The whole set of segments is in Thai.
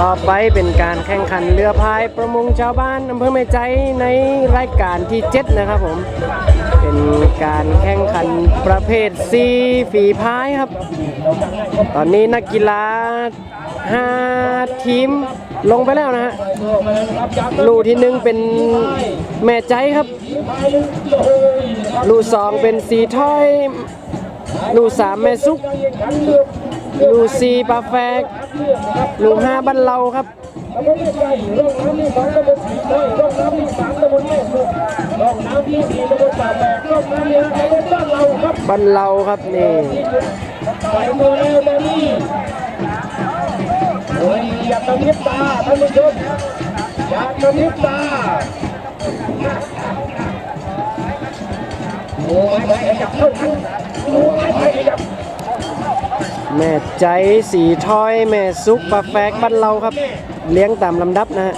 ต่อไปเป็นการแข่งขันเรือพายประมงชาวบ้านอำเภอแม่ใจในรายการที่ 7 นะครับผม เป็นการแข่งขันประเภทซีฝีพายครับ ตอนนี้นักกีฬา 5 ทีมลงไปแล้วนะฮะลูที่หนึ่งเป็นแม่ใจครับ ลูสองเป็นสีถ้อย ลูสามแม่ซุก ลูกสี่ปลาแฟกลูห้าบันเลาครับร่องน้ำที่สองตำบลร่องน้ำที่สามตำบลแม่สุร่องน้ำที่สี่ตำบลป่าแบกร่องน้ำที่ห้าตำบลบ้านเราครับบันเลาครับนี่ไปตัวแล้วตอนนี้โอ้ยอย่ากระพริบตาท่านผู้ชมอย่ากระพริบตาโอ้ยไม่จับเท่านั้นโอ้ยไม่จับ แม่ใจสีถ้อย แม่ซุกปลาแฟกบันเลาครับ เลี้ยงตามลำดับนะฮะ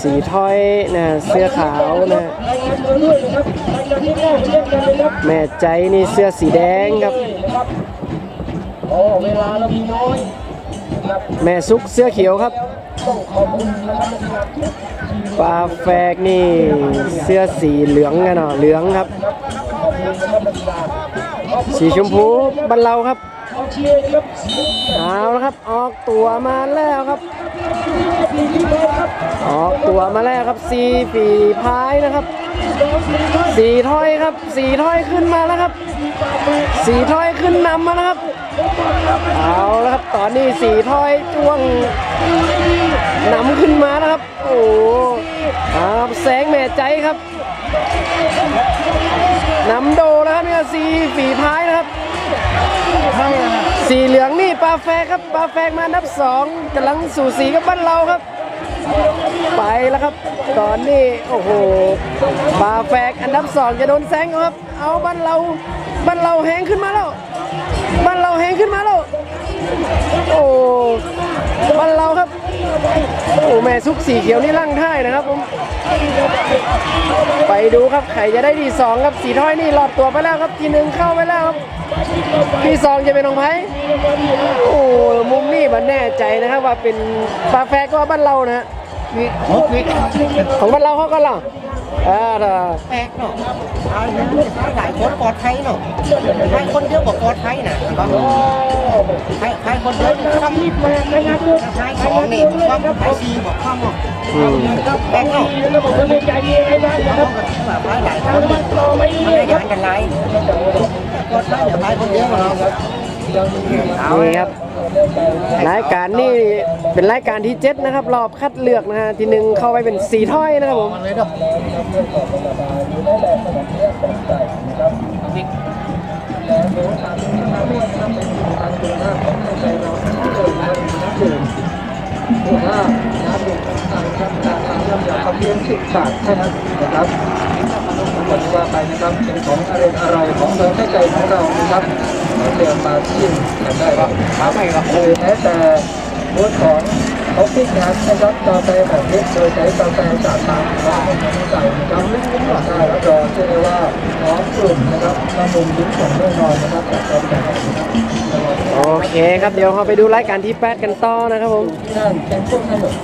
สีถ้อยนะเสื้อขาวนะแม่ใจนี่เสื้อสีแดงครับโอ้เวลาเรามีน้อยแม่ซุกเสื้อเขียวครับปลาแฟกนี่เสื้อสีเหลืองกันเนาะเหลืองครับ สีชมพูบันเลาครับเร์นะครับเอาละครับ ออกตัวมาแล้วครับ ออกตัวมาแล้วครับสีฝีพายนะครับ สีถ้อยครับ สีถ้อยขึ้นมาแล้วครับ สีถ้อยขึ้นนำมาแล้วครับ เอาแล้วครับตอนนี้สีถ้อยจ้วงนำขึ้นมาแล้วครับ โอ้ครับแสงแม่ใจครับ เนี่ยสีฝีพายนะครับสีเหลืองนี่ปลาแฟครับปลาแฟมาอันดับสองกำลังสู่สีกับบ้านเราครับ ไปแล้วครับ ตอนนี้โอ้โหปลาแฟกอันดับสองจะโดนแซงครับ เอาบ้านเราบ้านเราแหงขึ้นมาแล้วบ้านเราแหงขึ้นมาแล้วโอ้บ้านเราครับ อ้แม่ซุกสีเขียวนี่ลั่งท่ายนะครับผม ไปดูครับใครจะได้ที่สองครับสีถ้อยนี่หลอดตัวไปแล้วครับทีหนึ่งเข้าไปแล้วครับที่สองจะเป็นของไผ่โอ้มุมนี่มันแน่ใจนะครับว่าเป็นปลาแฟกก็บ้านเรานะฮะของบ้านเราเขาก็ล่ะอ่าถ้าแปลกเนาะเอาหลายคนปลอดภัยเนาะใครคนเดียวบอกปลอดภัยนะ ใครใครคนเดียวนี่ต้องรีบมานะครับใครสองนี่ต้องใครสี่บอกข้ามเนาะอืมแปลกเนาะระบบการใจดีให้ได้นครับงแบบหลายคนมันต่อไม่ดีได้ครัยานกันไรปลอดภัยเดี๋ยวใครคนเดียวเราเอานี่ครับรายการนี่เป็นรายการที่เจ็ดนะครับ รอบคัดเลือกนะฮะทีหนึ่งเข้าไปเป็นสีถ้อยนะครับผมเลยเนาะ ว่าน้ำดื่มต่างๆครับราคาย่อมเยาว์เพียงสิบบาทเท่านั้นนะครับก่อนที่ว่าไปนะครับเป็นของอร่อยอร่อยของเมืองใกล้ๆของเรานะครับเราเรียกมาชิมกันได้ว่ามาไม่ครับเลยแม้แต่รถของ เขาพิกนัสนะครับกาแฟแบบนี้โดยใช้กาแฟจากทางร้านของใสนะครับได้รับรองเชื่อได้ว่าพร้อมกลุ่มนะครับละมุนลิ้นของแน่นอนนะครับจากกาแฟนะครับโอเคครับเดี๋ยวเราไปดูรายการที่แปดกันต่อนะครับผมนั่นเป็นพวกขนม